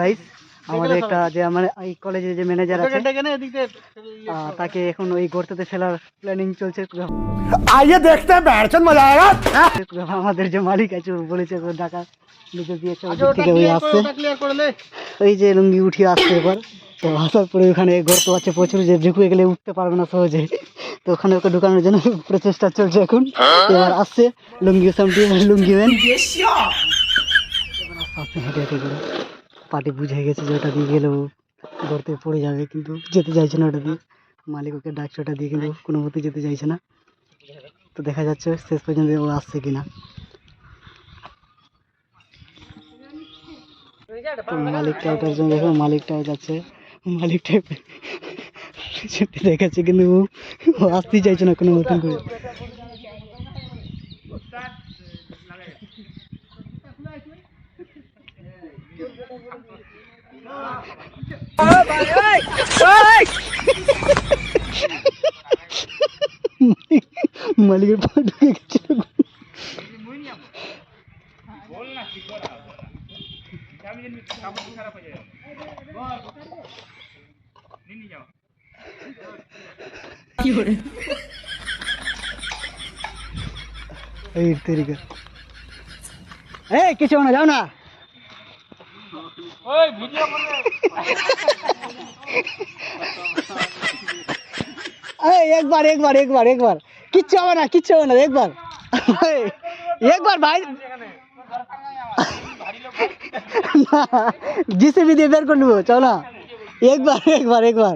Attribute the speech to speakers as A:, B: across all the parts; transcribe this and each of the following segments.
A: Guys আমাদের একটা যে আমার এই কলেজের যে ম্যানেজার আছে তাকে এখন ওই গর্ততে ফেলার প্ল্যানিং চলছে।
B: আইয়ে দেখতে ব্যাটসন মজা আয়েগা। হ্যাঁ,
A: আমাদের যে মালিক আছে বলেছে ও ঢাকা নিচে দিয়েছে ওদিক থেকে ওই আসছে। ওই যে লুঙ্গি উঠে আসছে এবার। তো আসার পরে ওখানে গর্ত আছে প্রচুর যে ঢুকুয়ে গেলে উঠতে পারবে না সহজে। তো ওখানে ওকে ঢুকানোর জন্য প্রচেষ্টা চলছে এখন। এবার আসছে লুঙ্গি সামটি লুঙ্গি ম্যান হেঁটে হেঁটে করে পাটি বুঝে গেছে যে ওটা দিয়ে গেলেও গর্তে পড়ে যাবে, কিন্তু যেতে চাইছে না ওটা দিয়ে। মালিক ওকে ডাকছে, ওটা দিয়ে কিন্তু কোনো মতে যেতে চাইছে না। তো দেখা যাচ্ছে শেষ পর্যন্ত ও আসছে কিনা। তো মালিকটা ওটার জন্য দেখো মালিকটা যাচ্ছে মালিকটা দেখাচ্ছে, কিন্তু ও আসতেই চাইছে না কোনো মতন করে। মালিকের পা ঢুকে গেছে এই তেরিকা এই কিছু না যাও না এই একবার একবার একবার একবার কিচ্ছু হবে না কিচ্ছু হবে না একবার এই, একবার ভাই জিসিবি দিয়ে বের করে নেব চল না একবার একবার একবার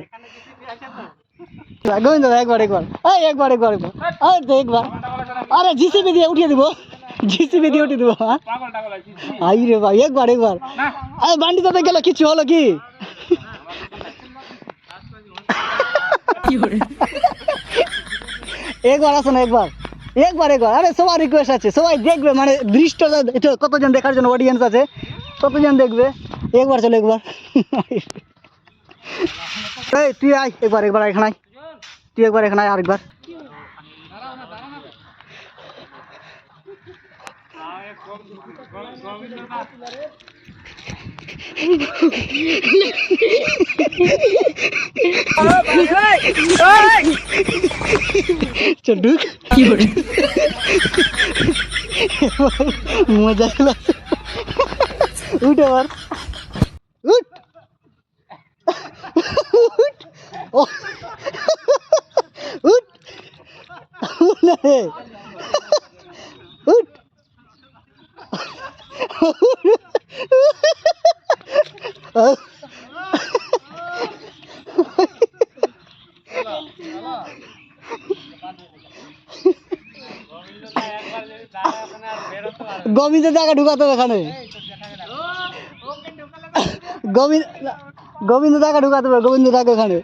A: গোবিন্দ দা, একবার একবার এই একবার একবার একবার আরে তো একবার আরে জিসিবি দিয়ে উঠিয়ে দিব জিসিবি দিয়ে উঠিয়ে দিব হ্যাঁ? আই রে ভাই একবার একবার। আরে বান্ডি গেল কিছু হলো কি? একবার আসো না একবার। একবার একবার। আরে সবার রিকোয়েস্ট আছে সবাই দেখবে মানে এটা কতজন দেখার জন্য অডিয়েন্স আছে কতজন দেখবে? একবার চলো একবার। এই তুই আয় একবার একবার এখানে। তুই একবার এখানে আয় আরেকবার। চল ঢুক মজা চলে উঠ আবার উঠ উঠ উঠ গোবিন্দ টাকা ঢুকাতে এখানে। গোবিন্দ গোবিন্দ টাকা ঢুকাতে গোবিন্দ টাকা এখানে।